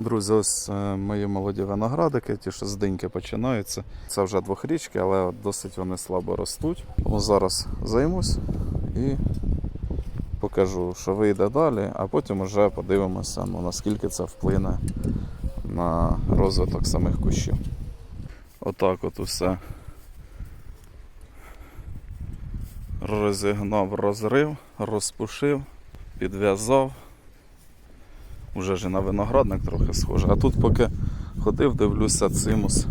Друзі, ось е, мої молоді виноградики, ті, що з диньки починаються. Це вже двохрічки, але досить вони слабо ростуть. Тому зараз займусь і покажу, що вийде далі, а потім вже подивимося, ну, наскільки це вплине на розвиток самих кущів. Отак от усе розігнав розрив, розпушив, підв'язав. Уже ж на виноградник трохи схоже. А тут поки ходив, дивлюся, цимус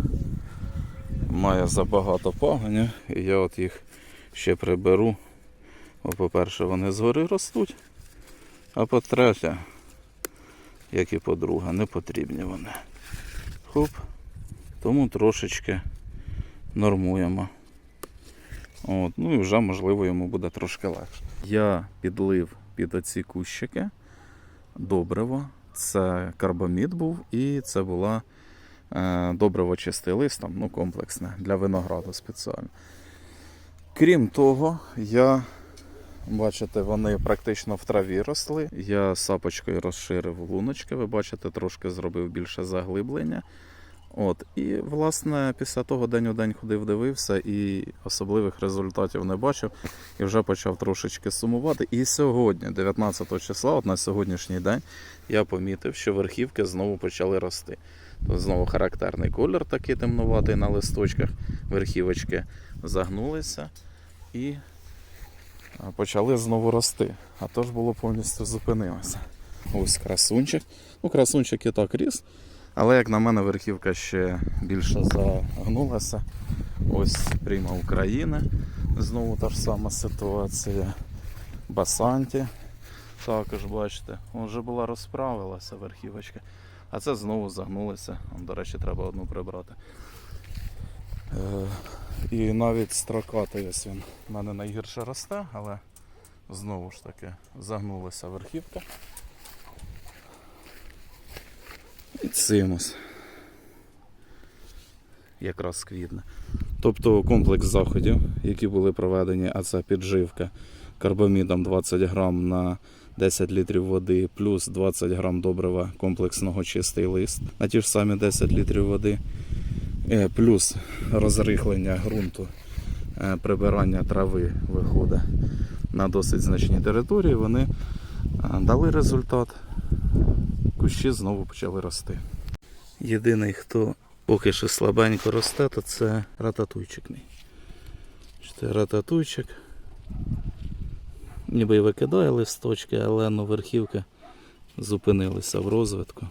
має забагато пагонів, і я от їх ще приберу. По-перше, вони згори ростуть, а по-третє, як і по-друге, не потрібні вони. Хоп. Тому трошечки нормуємо. От, ну і вже можливо йому буде трошки легше. Я підлив під оці кущики добриво. Це карбамід був і це була е, добриво чистий ну, комплексне для винограду спеціально. Крім того, я, бачите, вони практично в траві росли. Я сапочкою розширив луночки, ви бачите, трошки зробив більше заглиблення. От, і, власне, після того день у день ходив, дивився і особливих результатів не бачив. І вже почав трошечки сумувати. І сьогодні, 19 числа, от на сьогоднішній день, я помітив, що верхівки знову почали рости. Тут знову характерний колір такий темнуватий на листочках. Верхівочки загнулися і почали знову рости. А то ж було повністю зупинилося. Ось красунчик. Ну, красунчик і так ріс. Але, як на мене, верхівка ще більше загнулася. Ось прямо України. Знову та ж сама ситуація. Басанті. Також бачите, вже була розправилася верхівочка. А це знову загнулося. До речі, треба одну прибрати. Е, і навіть строкатий ось він в мене найгірше росте, але знову ж таки загнулася верхівка. І цимус. Якраз квітне. Тобто комплекс заходів, які були проведені, а це підживка карбамідом 20 грам на 10 літрів води, плюс 20 грам добрива комплексного чистий лист на ті ж самі 10 літрів води, е, плюс розрихлення ґрунту, е, прибирання трави виходить на досить значній території, вони е, дали результат. Кущі знову почали рости. Єдиний, хто поки що слабенько росте, то це рататуйчик. Це рататуйчик. Ніби й викидає листочки, але ну, верхівка зупинилися в розвитку.